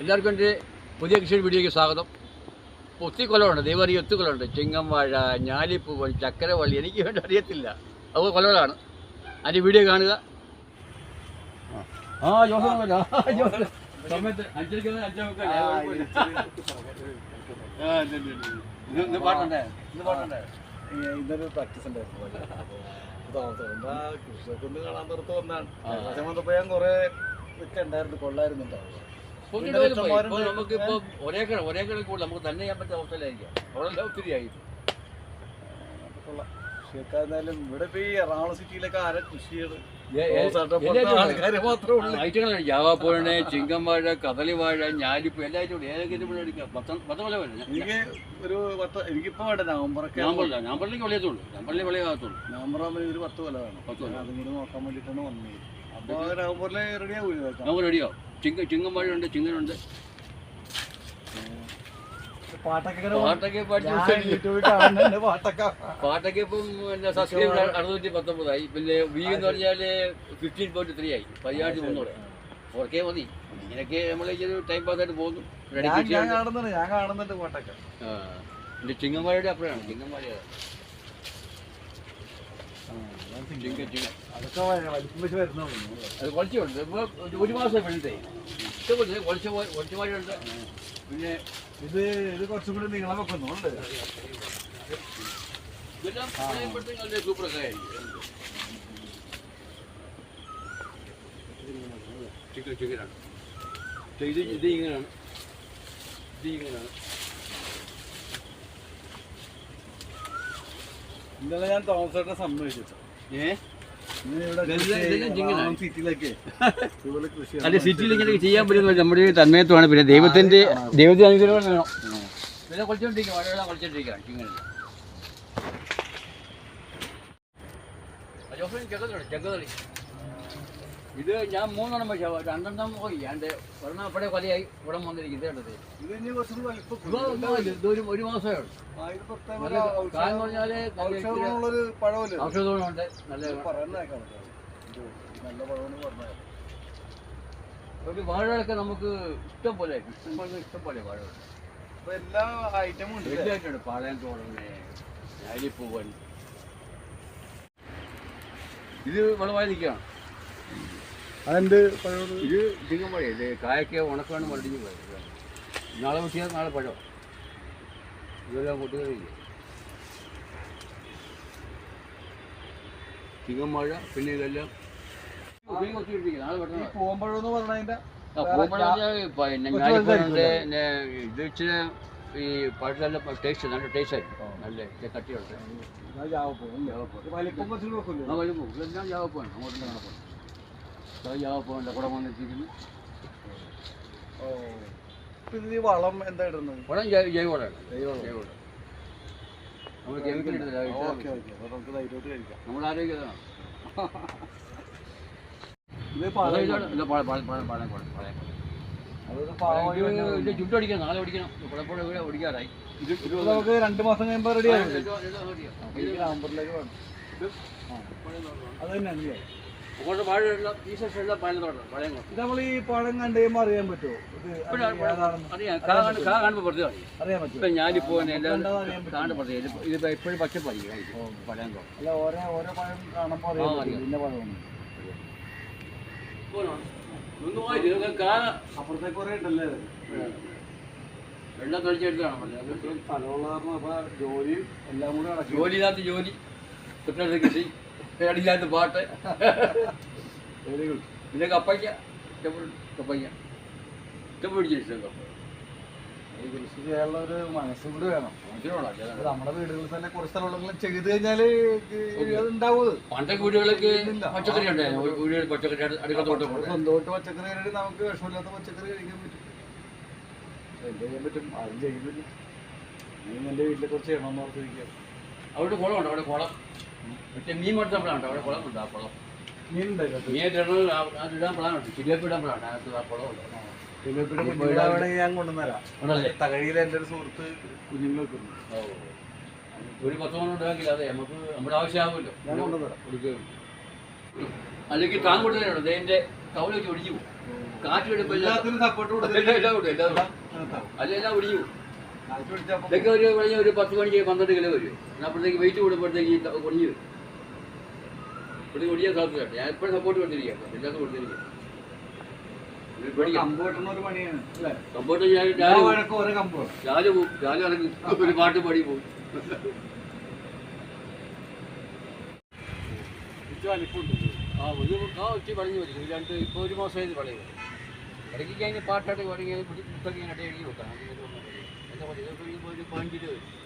എല്ലാവർക്കും എന്റെ പുതിയ കൃഷി വീഡിയോയ്ക്ക് സ്വാഗതം. ഇപ്പോൾ ഒത്തിരി കൊലമുണ്ട് ദൈവറിയ ഒത്തിരി കൊലമുണ്ട് ചിങ്ങംവാഴ ഞാലിപ്പൂവൻ ചക്കരവള്ളി എനിക്ക് വേണ്ടി അറിയത്തില്ല. അത് കൊലകളാണ്. അതിന്റെ വീഡിയോ കാണുക. ആ ഇന്നൊരു പ്രാക്ടീസ് ഉണ്ടായിരുന്നു. ഒന്ന് കാണാൻ പുറത്ത് വന്നാണ്. ആ. പ്രാവശ്യം വന്നപ്പോ ഞാൻ കൊറേ ഒക്കെ ഉണ്ടായിരുന്നു. കൊള്ളായിരുന്നുണ്ടാവും. കൂടുതൽ നമുക്ക് തന്നെ ചെയ്യാൻ പറ്റുന്ന അവസ്ഥയിലായിരിക്കാം അവിടെ ഒത്തിരി ആയി. കൊള്ളാം. ഇവിടെ ഇപ്പൊ ഈ എറണാകുളം സിറ്റിയിലൊക്കെ ആരാ കൃഷി ഐറ്റങ്ങളാണ് ജാവാപ്പൂഴണ് ചിങ്കംവാഴ കദളിവാഴ ഞാലിപ്പ് എല്ലാ ഐറ്റം ഏതൊക്കെ എടുക്കാം? പത്ത് പത്ത് വരും എനിക്ക് ഒരു പത്ത് എനിക്കിപ്പോ വേണ്ട നവംബറൊക്കെ വിളയത്തുള്ളൂ വിളയാകത്തുള്ളൂ നവംബർ ആകുമ്പോൾ ഒരു പത്ത് കൊല്ലം വേണം. പത്ത് കൊല്ലം. അതും കൂടി നോക്കാൻ വേണ്ടിയിട്ടാണ് വന്നത്. അപ്പൊ നവംബറിൽ റെഡി ആവൂല വെക്കാം നമുക്ക് റെഡിയോ ചിങ്ക ചിങ്കംവാഴയുണ്ട് ചിങ്ങനുണ്ട്. പാട്ടൊക്കെ പാട്ടൊക്കെ ഇപ്പം പിന്നെ സബ്സ്ക്രൈബർ അറുന്നൂറ്റി പത്തൊമ്പതായി. പിന്നെ വി എന്ന് പറഞ്ഞാൽ ഫിഫ്റ്റീൻ പോയിന്റ് ത്രീ ആയി. പതിനായിരത്തി മുന്നൂറ് ഫോർ കെ മതി. ഇങ്ങനെയൊക്കെ നമ്മൾ ടൈം പാസ് ആയിട്ട് പോകുന്നു. ഞാൻ കാണുന്നുണ്ട് ഞാൻ കാണുന്നുണ്ട് പാട്ടൊക്കെ. ചിങ്ങംവാഴയുടെ അപ്പഴാണ് ചിങ്ങംവാഴയാണ് ചിങ്ക ചിങ്ങ അതൊക്കെ വലിപ്പം വെച്ച് വരുന്നുള്ളൂ അത് കുറച്ചുണ്ട് ഇപ്പോൾ ഒരു മാസം കുറച്ച് കുറച്ച് പിന്നെ ഇത് ഇത് കുറച്ചും കൂടി നീളം വെക്കുന്നുണ്ട്. ഇതെല്ലാം പറയുമ്പോഴത്തേക്കും നല്ല സൂപ്പറൊക്കെ ആയിരിക്കും ചിക്കൻ ചിക്കനാണ് ഇത് ഇത് ഇങ്ങനെയാണ്. ഇത് ഇങ്ങനെയാണ്. ഇന്നലെ ഞാൻ തോമസേട്ടനെ സമ്മതിച്ചു ഏ? ഇന്ന് ഇവിടെ ഇതെല്ലാം- കൃഷി ഇതെല്ലാം ജിങ്കനാണ്. എറണാകുളം സിറ്റിയിലൊക്കെ. ഇതുപോലെ കൃഷി അല്ല സിറ്റിയിൽ ഇങ്ങനെ ചെയ്യാൻ പറ്റുന്ന നമ്മുടെ തന്മയത്വമാണ്. പിന്നെ ദൈവത്തിന്റെ ദൈവത്തിന്റെ അനുഗ്രഹം പിന്നെ കുളിച്ചോണ്ടിരിക്കും മഴവെള്ളം കുറച്ചോണ്ടിരിക്കുകയാണ് ചിങ്ങനെ ചെങ്കതളി ഇത് ഞാൻ മൂന്നെണ്ണം പക്ഷേ രണ്ടെണ്ണം പോയി എന്റെ ഒരെണ്ണം അപ്പടെ കൊലയായി ഇവിടെ വന്നിരിക്കുന്നത് കേട്ടത്. ഇത് ഇനി വലിപ്പം ഇത് ഒരു ഒരു മാസമേ ഉള്ളൂ. കാലം? ഔഷധമുണ്ട് നല്ല ഒരു വാഴകളൊക്കെ നമുക്ക് ഇഷ്ടം പോലെ ഇഷ്ടം പോലെ ഇഷ്ടം പോലെ വാഴകൾ. എല്ലാ ഐറ്റമും ഉണ്ട്? വലിയതായിട്ടുണ്ട് പാളയം തോടനെ ഞാലിപ്പൂവൻ ഇത് വളമായി നിൽക്കുകയാണ് അതെന്ത് പഴം ഇത് ചിങ്ങം മഴ ഇത് കായൊക്കെ ഉണക്കാണ് മടിഞ്ഞു പോയത് നാളെ വെട്ടിയാൽ നാളെ പഴം. ഇതെല്ലാം കൂട്ടുകറിയില്ല ചിങ്ങം മഴ പിന്നെ ഇതെല്ലാം ഉപയോഗം ഒത്തിരി നാളെ ഈ വെട്ടണം പൂവമ്പഴം എന്ന് പറഞ്ഞതിന്റെ ആ, പൂമ്പഴം എന്ന് പറഞ്ഞാൽ പിന്നെ ഇത് ഇച്ചിരി ഈ പഴത്തെല്ലാം ടേസ്റ്റ് നല്ല ടേസ്റ്റ് ആയിരിക്കും. നല്ല കട്ടിയുണ്ട് അല്ലേ? ഇത് വലിപ്പം ഇതെല്ലാം ജാവപ്പാണ് അങ്ങോട്ട് നടക്കും ജാവപ്പോണ്ട് കൂടെ ഓ ഇത് ഈ വളം എന്താ ഇടുന്നത് വളം ജൈവവളമാണ് ജൈവവളം. ജൈവവളം നമ്മൾ കെമിക്കൽ ഓക്കെ ഇടുന്നില്ല ഓക്കെ അപ്പൊ നമുക്ക് ധൈര്യമായിട്ട് കഴിക്കാം നമ്മൾ ആരോഗ്യതാണ് ഇത് ചുട്ടടിക്കണം നാളെ ഓടിക്കണം കുഴപ്പമില്ല ഇവിടെ ഓടിക്കാറായി നമുക്ക് രണ്ട് മാസം കഴിയുമ്പോ റെഡി ആവും നവംബറിലേക്ക് വേണം അത് തന്നെയാണ് അങ്ങോട്ട് പഴയം നമ്മൾ ഈ പഴം കണ്ടു കഴിയുമ്പോൾ അറിയാൻ പറ്റുമോ? ഇത് ഇപ്പോഴും ഏതാണെന്ന് അറിയാം. കാ കാണുമ്പോൾ അറിയാം അറിയാൻ ഇപ്പം ഞാനിപ്പോൾ എല്ലാം കാണുമ്പോൾ എപ്പോഴും പച്ചപ്പരി പഴയം അല്ല ഓരോ ഓരോ പഴം കാണുമ്പോൾ അറിയാം. പഴമാണ് അപ്പുറത്തേക്ക് കുറെ ഉണ്ടല്ലേ? വെള്ളം സ്ഥലമുള്ള ജോലിയും എല്ലാം കൂടെ ജോലി ഇല്ലാത്ത ജോലി. തൊട്ടടുത്ത് കൃഷി. പേടിയില്ലാത്ത പാട്ട്. വെരി ഗുഡ് പിന്നെ കപ്പയ്ക്ക. കപ്പയ്ക്ക. കപ്പയ്ക്ക ഇഷ്ടപ്പെടിച്ചിട്ടുണ്ട് കപ്പ? കൃഷി ചെയ്യാനുള്ള ഒരു മനസ്സും കൂടി വേണം. നമ്മുടെ വീടുകളിൽ തന്നെ കുറച്ച് സ്ഥലമുള്ളെങ്കിലും ചെയ്ത് കഴിഞ്ഞാൽ ഉണ്ടാവും. പണ്ടൊക്കെ വീടുകളൊക്കെ. പച്ചക്കറി ഉണ്ടായിരുന്നു. വീടുകളിൽ പച്ചക്കറി അടുക്കളത്തോട്ട് സ്വന്തമായിട്ട് പച്ചക്കറി ആയിട്ട് നമുക്ക് വിഷമില്ലാത്ത പച്ചക്കറി കഴിക്കാൻ പറ്റും. എന്ത് ചെയ്യാൻ പറ്റും? ആരും ചെയ്യുന്നില്ല. എന്റെ വീട്ടിലെ കുറച്ച് ചെയ്യണമെന്ന് ഓർത്തിരിക്കുക അവിടെ കുളമുണ്ട് അവിടെ കുളം? മറ്റേ മീൻ വളർത്തപ്പോഴാണ് അവിടെ കുളമുണ്ട് ആ കുളം. മീൻ ഉണ്ടായിരുന്നു മീൻ ഇടണം അത് ഇടാൻ പ്ലാനുണ്ട് ചില്ലേപ്പ് ഇടാൻ പ്ലാനുണ്ട് അതിനകത്ത് ആ കുളമുണ്ട് ഞാൻ കൊണ്ടുവന്നരാം. ഉണ്ടല്ലേ തകഴിയിൽ എന്റെ ഒരു സുഹൃത്ത് കുഞ്ഞുങ്ങൾ വെക്കുന്നു ഓ. ഒരു പത്ത് മണി അതെ നമുക്ക് നമ്മുടെ ആവശ്യമാകുമല്ലോ ഞാൻ കൊണ്ടുവന്നരാം. കൊടുക്കുകയും. അല്ലെങ്കിൽ താൻ കൊടുത്തതാണ് ഇതിന്റെ കവല വെച്ച് പോകും കാറ്റ് എല്ലാം എല്ലാത്തിനും സപ്പോർട്ട് എല്ലാം എല്ലാം കൊടുക്കും എല്ലാം അതെല്ലാം ഒടിഞ്ഞു ഇതൊക്കെ ഒരു ഒരു പത്ത് മണിക്ക് പന്ത്രണ്ട് കിലോ വരും. എന്നാൽ അപ്പോഴത്തേക്ക് വെയിറ്റ് കൂടുമ്പോഴത്തേക്ക് ഈ വരും. ഇപ്പോഴത്തേക്ക് ഒടിയാൻ സാധ്യതയുണ്ട്. ഞാൻ എപ്പോഴും സപ്പോർട്ട് കൊടുത്തിരിക്കാം എല്ലാം കൊടുത്തിരിക്കാം ഇത് പേടിക്കാം. കമ്പ് വെട്ടുന്ന ഒരു പണിയാണ് അല്ലേ? സപ്പോർട്ട് ഞാൻ. പോകും. ഇറങ്ങി ഒരു പാട്ട് പാടി പോകും. ആ ഒരു ആ വരും രണ്ട് ഇപ്പോൾ ഒരു മാസമായത് പറയുക ഇടയ്ക്ക് കഴിഞ്ഞ് പാട്ടായിട്ട് പാടിങ്ങി പുസ്തകം ഇടയിൽ എഴുതി വെക്കണം എന്താ പറയുക ഒരു പതിനഞ്ച് രൂപ വരും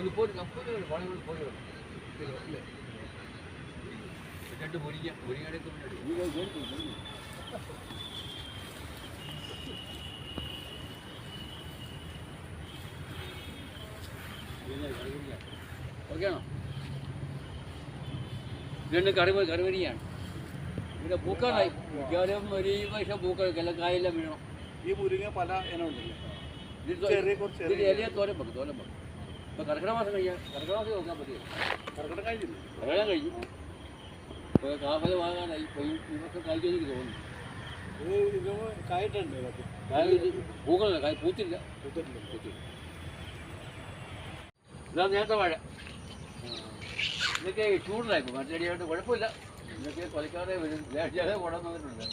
ഒന്ന് പോരുക പോരുക കോളേജ് പോരുക ഇല്ലേ രണ്ട് പൊരിക്കാം പൊരിക്കാനൊക്കെ ഓക്കെ ആണോ? രണ്ട് കറിവ കറിവരിയാണ് പിന്നെ പൂക്കളായി മിക്കവാറും ഒരു പക്ഷെ പൂക്കളൊക്കെ എല്ലാം വീണോ. ഈ മുരിങ്ങ പല ഇനം ഇതിന്റെ ചെറിയ കുറച്ച് ചെറിയ തോരമ്പക്ക് തോരമ്പക്ക് ഇപ്പോൾ കർക്കിടക മാസം കഴിയാം കർക്കിടക മാസം നോക്കാൻ പറ്റില്ല കർക്കിടക കഴിഞ്ഞില്ല? കർക്കിടകം കഴിഞ്ഞു. ഇപ്പോൾ കാഫല വാങ്ങാനായി ഇപ്പോൾ ഈ വർഷം കഴിക്കാൻ എനിക്ക് തോന്നുന്നു. കായിട്ടുണ്ട് കായ ഇത് പൂക്കളല്ല കായ പൂത്തില്ല. ഇതാ നേരത്തെ വാഴ ഇതൊക്കെ ചൂടായി ഇപ്പോൾ മറ്റേടിയായിട്ട് കുഴപ്പമില്ല. ഇതൊക്കെ കൊലക്കാതെ വരും. ലേശാതെ കുടം വന്നിട്ടുണ്ട്.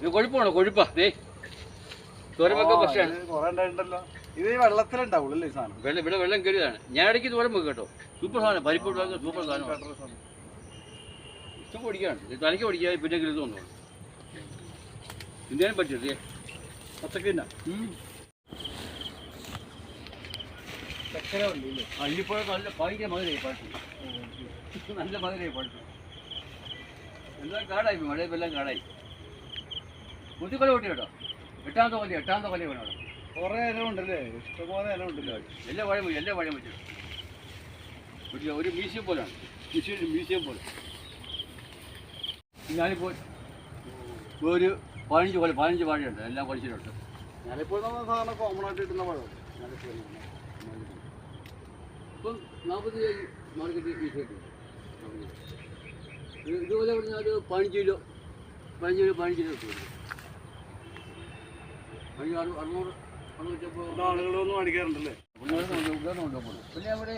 ഇത് കൊഴുപ്പാണോ? കൊഴുപ്പാ. ദേ. ചോരമൊക്കെ പക്ഷേ പ്രശ്നമാണ്. കുറേ ഉണ്ടായിട്ടുണ്ടല്ലോ. ഇത് ഈ വെള്ളത്തിലുണ്ടാവുള്ളൂ അല്ലേ ഈ സാധനം? വെള്ളം ഇവിടെ വെള്ളം കയറിയതാണ്. ഞാൻ ഇടയ്ക്ക് ഇതുപോലെ വെക്കും കേട്ടോ. സൂപ്പർ സാധനം. പരിപ്പൂർ സൂപ്പർ സാധനം. ഇഷ്ടം പൊടിക്കാണ് ഇത് തലയ്ക്ക് പിന്നെ കരുത് തോന്നുന്നു ഇന്ത്യനും പറ്റില്ലേ പച്ചക്ക തിന്നാം. ചക്കര നല്ല ഭയങ്കര നല്ല എല്ലാം കാടായി മഴയപ്പോൾ കാടായി. കുത്തിക്കൊല കൂട്ടി കേട്ടോ എട്ടാമത്തെ കൊല്ലം എട്ടാമത്തെ കൊല്ലം വേണം കുറേ ഇല ഉണ്ടല്ലേ? ഇഷ്ടംപോലെ ഇല ഉണ്ടല്ലോ? എല്ലാ വഴി എല്ലാ വഴി വെച്ചു ഒരു ഒരു മ്യൂസിയം പോലെയാണ് മ്യൂസിയം മ്യൂസിയം പോലെ. ഞാനിപ്പോൾ ഒരു പതിനഞ്ച് പോലെ പതിനഞ്ച് വാഴയുണ്ട് എല്ലാം പഠിച്ചിട്ടുണ്ട് ഞാനിപ്പോൾ സാധാരണ കോമൺ ആയിട്ട് കിട്ടുന്ന പഴം. ഞാനിപ്പോൾ ഇപ്പം നാൽപ്പത്തി മാർക്കറ്റ് വീട്ടിലേക്ക് ഇതുപോലെ പറഞ്ഞാൽ ഒരു പതിനഞ്ച് കിലോ പതിനഞ്ച് കിലോ പതിനഞ്ച് കിലോ കിട്ടും. പതിനഞ്ച് അറു- അറുന്നൂറ് ആളുകളൊന്നും പിന്നെ അവിടെ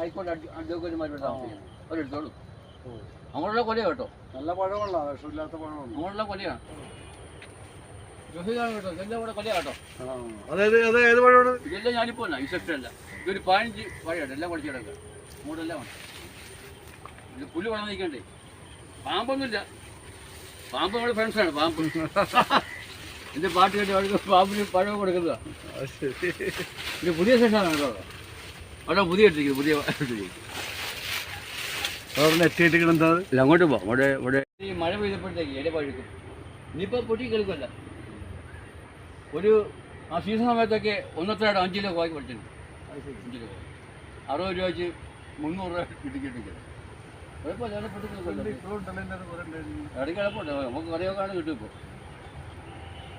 ഹൈക്കോടതി അഡ്വക്കേറ്റുമാരോട് അവരെടുത്തോളും അങ്ങോട്ടുള്ള കൊല കേട്ടോ. നല്ല പഴമുള്ള വിഷമില്ലാത്ത പഴമാണ് അങ്ങോട്ടുള്ള കൊലയാണ് ഇതെല്ലാം ഞാനിപ്പോ ഈ സെക്ടറല്ല ഇതൊരു പതിനഞ്ച് വഴിയുണ്ട് എല്ലാം പഠിച്ചു കിടക്കുക. മൂടെല്ലാം വേണം. ഇത് പുല്ല് വളർന്നിരിക്കണ്ടേ പാമ്പൊന്നുമില്ല. പാമ്പ് നമ്മുടെ ഫ്രണ്ട്സാണ് പാമ്പ്. എന്റെ പാട്ട് കേട്ട് അവർക്ക് പാമ്പിന് പഴം കൊടുക്കുന്നതാ. ഇത് പുതിയ സെക്ഷനാണ് കേട്ടോ. അവിടെ പുതിയ ഇട്ടിരിക്കുന്നത് പുതിയ അവിടെ നെറ്റ് എന്താ? അല്ല അങ്ങോട്ട് പോവാം ഇവിടെ ഇവിടെ. ഈ മഴ പെയ്തപ്പോഴത്തേക്ക് ഇല പഴുക്കും. ഇനിയിപ്പോൾ പൊട്ടി കേൾക്കുമല്ല ഒരു ആ സീസൺ സമയത്തൊക്കെ ഒന്നത്രയുടെ അഞ്ച് കിലോ കോഴി പഠിച്ചിട്ടുണ്ട് അഞ്ച് കിലോ. അറുപത് രൂപ വെച്ച് മുന്നൂറ് രൂപ കിട്ടിക്കിട്ടില്ല കുഴപ്പമില്ല അവിടെ പൊട്ടി കേൾക്കുമല്ലോ ഇടയ്ക്ക് കുഴപ്പമുണ്ട് നമുക്ക് കുറേ നമുക്ക് കിട്ടും ഇപ്പോൾ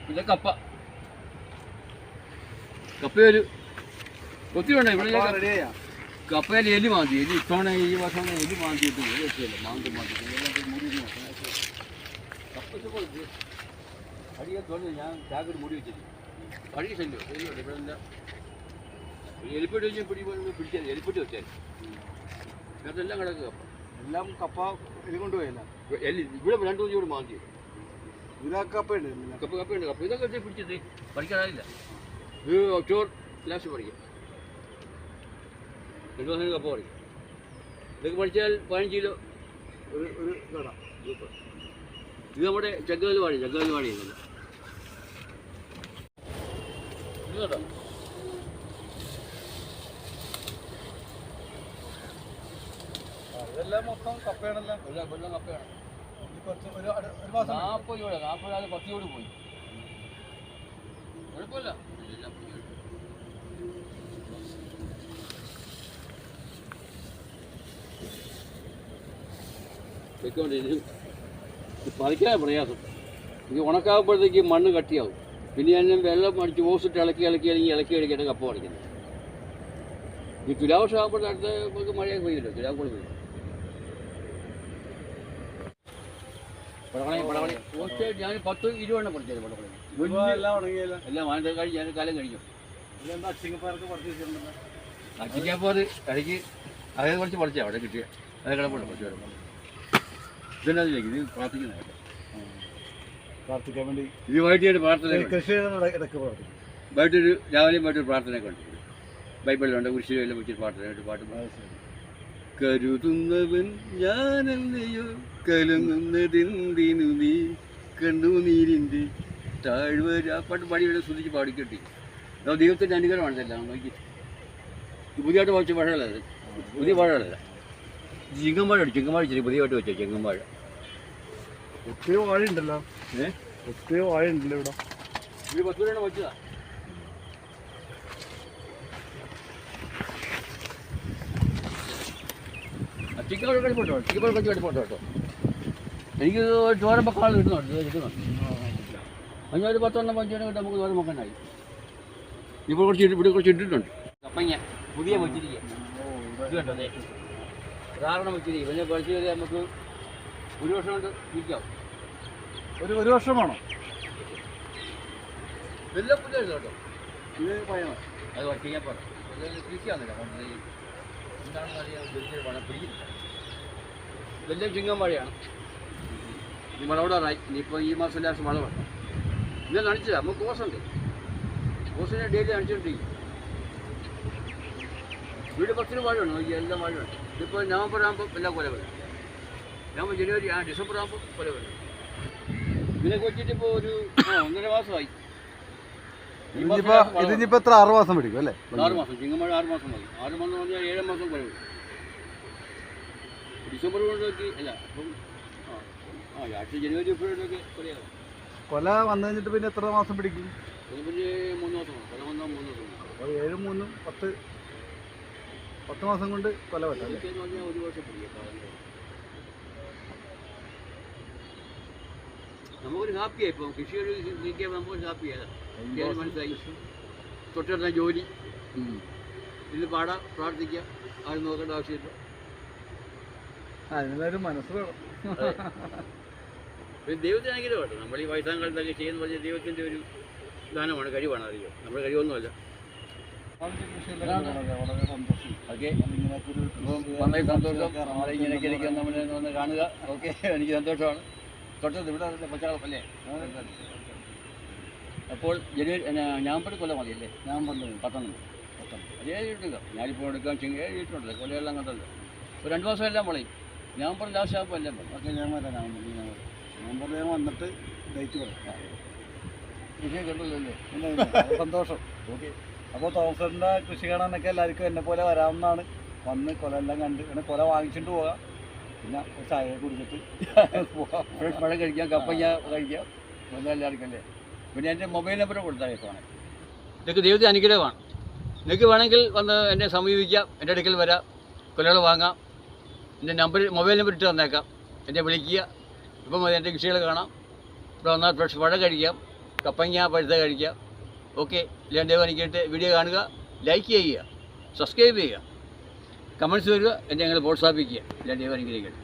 പിന്നെ കപ്പ. കപ്പ ഒരു ഒത്തിരി ഉണ്ട് ഇവിടെ കപ്പയിൽ എലി മാന്തി എലി ഇത്തവണ ഈ വർഷം എലി മാന്തിയിട്ട് ഒരു രക്ഷയില്ല മാന്തി മാന്തി. മുടി. കപ്പ. അടിയാൻ തോന്നി ഞാൻ ചാക്കൊരു മുടി വെച്ചിരിക്കും അടി ശല്യം എലിയുണ്ട് ഇവിടെ എന്താ എലിപ്പെട്ടി വെച്ചാൽ പിടി പിടിച്ചാൽ എലിപ്പെട്ടി വെച്ചാൽ കിടക്കുക കപ്പ. എല്ലാം കപ്പ എലി കൊണ്ടുപോയില്ല എലി ഇവിടെ രണ്ടു ദിവസം കൂടി മാന്തി. ഇതാ കപ്പ കപ്പയുണ്ട് കപ്പ. ഇതൊക്കെ വെച്ച് പിടിച്ചത് പഠിക്കാനായില്ല ഇത് ഒക്ടോബർ ലാസ്റ്റ് പഠിക്കാം. രണ്ടു മാസം കപ്പ പഠിക്കും. ഇതൊക്കെ പഠിച്ചാൽ പതിനഞ്ച് കിലോ ഒരു ഒരു കട ഇത് നമ്മുടെ ചക്കവൽ വാടി ചക്കവൽ വാടി കേട്ടോ ഇതെല്ലാം മൊത്തം കപ്പയാണല്ലോ. കൊല്ലം കപ്പയാണ്. നാൽപ്പത് പ്രയാസം. ഇത് ഉണക്കാകുമ്പോഴത്തേക്ക് മണ്ണ് കട്ടിയാവും. പിന്നെ ഞാൻ വെള്ളം അടിച്ച് ഓസിട്ട് ഇളക്കി ഇളക്കി അല്ലെങ്കിൽ ഇളക്കി ഇളക്കിയിട്ട് കപ്പ പറിക്കുന്നത്. ഈ തുലാവർഷം ആകുമ്പോൾ അടുത്ത നമുക്ക് മഴയൊക്കെ പെയ്യില്ല കൂടെ പെയ്യും പടവളി പടവളി കുറച്ച് ഞാൻ പത്ത് ഇരുപതെണ്ണം പഠിച്ചത് പടവളി ഇപ്പൊ എല്ലാം ഉണങ്ങിയല്ലോ? എല്ലാം വാങ്ങി കഴിഞ്ഞ് ഞാൻ കാലം കഴിക്കും അത് ഇടയ്ക്ക് അതേ കുറച്ച് പഠിച്ചാൽ അവിടെ കിട്ടിയ. അതേ കിടപ്പുണ്ട് കുറച്ച് വരുമ്പോൾ ഇതെന്നാ ഇത് പ്രാർത്ഥിക്കുന്നതായിട്ട് പ്രാർത്ഥിക്കാൻ വേണ്ടി ഇത് വൈകിട്ട് പ്രാർത്ഥന കൃഷി വൈകിട്ടൊരു രാവിലെയും വൈകിട്ട് പ്രാർത്ഥനയൊക്കെ ഉണ്ട് ബൈബിളിലുണ്ട് കുരിശിലെല്ലാം വെച്ചിട്ട് പ്രാർത്ഥന പാട്ട് ശരി. കരുതുന്നവൻ ഞാനല്ലയോ കലങ്ങുന്നതെന്തിനു നീ കണ്ണുനീരിന്റെ താഴ്വര. പാട്ട് പാടി ഇവിടെ ശ്രദ്ധിച്ച് പാടിക്കെട്ടി ദൈവത്തിന്റെ അനുഗ്രഹമാണ് ഇതെല്ലാം. നോക്കി. പുതിയതായിട്ട് വായിച്ച പാഴല്ല അത് പുതിയ പാഴല്ല ചിങ്ങമ്പാഴ ചിങ്ങമ്പാഴ ചെറിയ പുതിയതായിട്ട് വെച്ചോ ചിങ്ങമ്പാഴ ഒത്തിരി വാഴ ഉണ്ടല്ലോ ഏ? ഒത്തിരി വാഴ ഉണ്ടല്ലോ ഇവിടെ. ഇത് പത്ത് രൂപ വെച്ചതാ ചിക്കൻ കളിപ്പോട്ടോ ചിക്കൻ കളിപ്പോട്ടോ കേട്ടോ എനിക്ക് ചോരം പക്കാൾ കിട്ടുന്നുണ്ട് കിട്ടുന്നുണ്ട് അങ്ങനെ ഒരു പത്തൊന്നും പഞ്ചെണ്ണം കിട്ടും നമുക്ക് ചോരം മക്കാനായി. ഇപ്പോൾ കുറച്ച് ഇട്ട് ഇവിടെ കുറച്ച് ഇട്ടിട്ടുണ്ട്. കപ്പങ്ങ പുതിയ വെച്ചിരിക്കുക ഇത് കണ്ടോ അതെ സാധാരണ വെച്ചിരിക്കുക കുറച്ച് വരെ നമുക്ക് ഒരു വർഷം കൊണ്ട് വിൽക്കാം. ഒരു ഒരു വർഷമാണോ എല്ലാം പുതിയ കേട്ടോ. ഇത് പയ്യണോ അത് വട്ടിക്കാൻ പറഞ്ഞു കൃഷിയാണെന്നില്ല എന്താണെന്ന് അറിയാൻ വലിയ പണം പിടിക്കുന്നില്ല വലിയ ചിങ്ങം മഴയാണ്. ഈ മഴവിടാറായി ഇനിയിപ്പോൾ ഈ മാസം ലാസ്റ്റ് മഴ വേണം ഇന്നലെ നനച്ചില്ല നമുക്ക് കോസുണ്ട് കോസിനെ ഡെയിലി അണിച്ചുകൊണ്ടിരിക്കും വീട് പത്തിന് മഴയുണ്ട്. ഈ എല്ലാം മഴയുണ്ട്. ഇതിപ്പോൾ നവംബർ ആകുമ്പോൾ എല്ലാം കൊല വരും. നവംബർ ജനുവരി ആ ഡിസംബർ ആകുമ്പോൾ കൊല വരും. ഇതിനൊക്കെ വെച്ചിട്ട് ഇപ്പോൾ ഒരു ആ ഒന്നര മാസമായി. last ഇതിനിപ്പോ എത്ര? ആറ് മാസം പിടിക്കും അല്ലേ? ആറ് മാസം. ചിങ്ങമഴ ആറ് മാസം മതി ആറ് മാസം പറഞ്ഞാൽ ഏഴ് മാസം കുറവ് ഡിസംബർ കൊണ്ടൊക്കെ അല്ല അപ്പം ജനുവരി കൊല വന്നു കഴിഞ്ഞിട്ട് പിന്നെ എത്ര മാസം പിടിക്കും? ഏഴും മൂന്ന്. അപ്പോൾ ഏഴ് പത്ത് പത്ത് മാസം കൊണ്ട് കൊല പറ്റാം. നമുക്കൊരു ഹാപ്പിയായി ഇപ്പോൾ കൃഷി ഒരു നീക്കിയാൽ നമുക്കൊരു ഹാപ്പിയായി മനസ്സിലായി. തൊട്ടടുത്ത ജോലി. ഇതിൽ പാടാം പ്രാർത്ഥിക്കുക ആരും നോക്കേണ്ട ആവശ്യമില്ല. അതിനൊരു മനസ്സ് വേണം. ഒരു ദൈവത്തിന് അനുഗ്രഹമാണ് നമ്മൾ ഈ വയസ്സാം കാലത്തൊക്കെ ചെയ്യുന്ന പറഞ്ഞാൽ ദൈവത്തിന്റെ ഒരു ദാനമാണ് കഴിവാണ് അറിയോ നമ്മുടെ കഴിവൊന്നുമല്ല. വളരെ സന്തോഷം ഓക്കെ. ഇങ്ങനെയൊക്കെ ഒരു സന്തോഷം. നമ്മളെ ഇങ്ങനെയൊക്കെ ഇരിക്കാൻ നമ്മളെ ഒന്ന് കാണുക. ഓക്കെ. എനിക്ക് സന്തോഷമാണ്. തൊട്ടത് ഇവിടെ പച്ചളപ്പല്ലേ അപ്പോൾ ജനുവരി നവംബർ കൊല്ലം മതിയല്ലേ? ഞാൻ പറഞ്ഞു പത്തൊന്നും. ഏഴ് ഇട്ടുക ഞാനിപ്പോൾ എടുക്കാൻ ചെങ്ങ ഇട്ടുണ്ടല്ലോ കൊല്ലമെല്ലാം കണ്ടല്ലോ. ഒരു രണ്ട് മാസം എല്ലാം മുളയും നവംബർ ലാസ്റ്റ് ആകുമ്പോൾ എല്ലാം ഓക്കെ ഞാൻ വരാം ഞാൻ വരാം, ഞാൻ വന്നിട്ട് ഡേറ്റ് പറയാം കണ്ടല്ലോ സന്തോഷം. ഓക്കെ. അപ്പോൾ തോമസറിന്റെ കൃഷി കാണാനൊക്കെ എല്ലാവർക്കും എന്നെ പോലെ വരാമെന്നാണ് വന്ന് കൊല എല്ലാം കണ്ട് പിന്നെ കൊല വാങ്ങിച്ചിട്ട് പോകാം. പിന്നെ ചായ കുടിച്ചിട്ട് പോകാം. പഴം കഴിക്കാം കപ്പയ്ക്ക കഴിക്കാം ഒന്നും എല്ലാവർക്കും അല്ലേ? പിന്നെ എന്റെ മൊബൈൽ നമ്പർ കൊടുത്താൽ നിങ്ങൾക്ക് ദൈവത്തെ അനുഗ്രഹമാണ് നിങ്ങൾക്ക് വേണമെങ്കിൽ വന്ന് എന്നെ സമീപിക്കാം എന്റെ അടുക്കൽ വരാം കൊലകൾ വാങ്ങാം. എന്റെ നമ്പർ മൊബൈൽ നമ്പർ ഇട്ട് തന്നേക്കാം. എന്നെ വിളിക്കുക. ഇപ്പം മതി എന്റെ കൃഷികൾ കാണാം. ഇവിടെ ഫ്രഷ് പഴം കഴിക്കാം കപ്പങ്ങ പഴുത്ത കഴിക്കാം. ഓക്കെ ഇല്ലാണ്ട് പണിക്കിട്ട് വീഡിയോ കാണുക ലൈക്ക് ചെയ്യുക സബ്സ്ക്രൈബ് ചെയ്യുക. കമൻസ് വരിക എന്നെ ഞങ്ങൾ പ്രോത്സാഹിപ്പിക്കുക ഇല്ലാണ്ട് പണിക്കിട്ട്